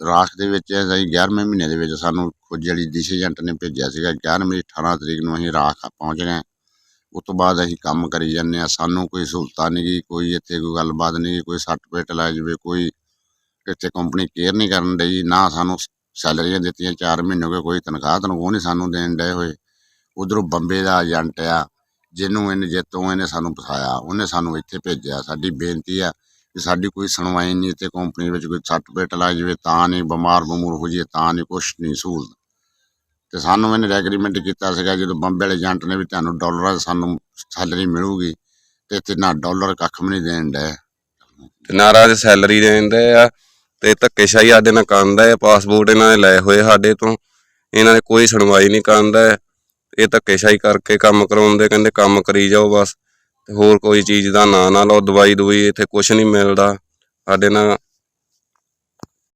ਰਾਖ ਦੇ ਵਿੱਚ ਅਸੀਂ 11ਵੇਂ ਮਹੀਨੇ ਦੇ ਵਿੱਚ ਸਾਨੂੰ ਖੁਦ ਜਿਹੜੀ ਡੀਸੀ ਏਜੰਟ ਨੇ ਭੇਜਿਆ ਸੀਗਾ। 11ਵੀਂ 18 ਤਰੀਕ ਨੂੰ ਅਸੀਂ ਰਾਖ ਪਹੁੰਚ ਗਏ ਉਸ ਤੋਂ ਬਾਅਦ ਅਸੀਂ ਕੰਮ ਕਰੀ ਜਾਂਦੇ ਆ ਸਾਨੂੰ ਕੋਈ ਸਹੂਲਤਾਂ ਨਹੀਂ ਗੀ ਕੋਈ ਇੱਥੇ ਕੋਈ ਗੱਲਬਾਤ ਨਹੀਂ ਗੀ, ਕੋਈ ਸਰਟੀਫਿਕੇਟ ਲੈ ਜਾਵੇ ਕੋਈ ਇੱਥੇ ਕੰਪਨੀ ਕੇਅਰ ਨਹੀਂ ਕਰਨ ਡਈ ਨਾ ਸਾਨੂੰ ਸੈਲਰੀਆਂ ਦਿੱਤੀਆਂ। 4 ਮਹੀਨੇ ਹੋ ਗਏ ਕੋਈ ਤਨਖਾਹ ਤਨਖਾਹ ਨਹੀਂ ਸਾਨੂੰ ਦੇਣ ਡਏ ਹੋਏ। ਉਧਰੋਂ ਬੰਬੇ ਦਾ ਏਜੰਟ ਆ ਜਿਹਨੂੰ ਇਹਨੇ ਜਿੱਤੋਂ ਇਹਨੇ ਸਾਨੂੰ ਫਸਾਇਆ ਉਹਨੇ ਸਾਨੂੰ ਇੱਥੇ ਭੇਜਿਆ। ਸਾਡੀ ਬੇਨਤੀ ਆ ਕਿ ਸਾਡੀ ਕੋਈ ਸੁਣਵਾਈ ਨਹੀਂ ਇੱਥੇ ਕੰਪਨੀ ਵਿੱਚ ਕੋਈ ਸਰਟੀਫਿਕੇਟ ਲੱਗ ਜਾਵੇ ਤਾਂ ਨਹੀਂ, ਬਿਮਾਰ ਬਮੂਰ ਹੋ ਜਾਈਏ ਤਾਂ ਨਹੀਂ, ਕੁਛ ਨਹੀਂ, ਸਹੂਲਤ। ਤੇ ਸਾਨੂੰ ਇਹਨੇ ਐਗਰੀਮੈਂਟ ਕੀਤਾ ਸੀਗਾ ਜਦੋਂ ਬੰਬੇ ਵਾਲੇ ਏਜੰਟ ਨੇ ਵੀ ਤੁਹਾਨੂੰ ਡਾਲਰਾਂ ਸਾਨੂੰ ਸੈਲਰੀ ਮਿਲੂਗੀ ਤੇ ਇੱਥੇ ਨਾ ਡਾਲਰ ਕੱਖ ਵੀ ਨਹੀਂ ਦੇਣ ਡਏ। ਤੇ ਨਾਰਾਜ਼ ਸੈਲਰੀ ਦਿੰਦੇ ਆ ਤੇ ਧੱਕੇਸ਼ਾਹੀ ਸਾਡੇ ਨਾਲ ਕਰਦਾ ਆ ਪਾਸਪੋਰਟ ਇਹਨਾਂ ਨੇ ਲਏ ਹੋਏ ਸਾਡੇ ਤੋਂ, ਇਹਨਾਂ ਨੇ ਕੋਈ ਸੁਣਵਾਈ ਨਹੀਂ ਕਰਦਾ ਇਹ ਧੱਕੇਸ਼ਾਹੀ ਕਰਕੇ ਕੰਮ ਕਰਾਉਂਦੇ, ਕਹਿੰਦੇ ਕੰਮ ਕਰੀ ਜਾਓ ਬਸ। ਤੇ ਹੋਰ ਕੋਈ ਚੀਜ਼ ਦਾ ਨਾਂ ਨਾ ਲਓ ਦਵਾਈ ਦਵਾਈ ਇੱਥੇ ਕੁਝ ਨਹੀਂ ਮਿਲਦਾ। ਸਾਡੇ ਨਾਲ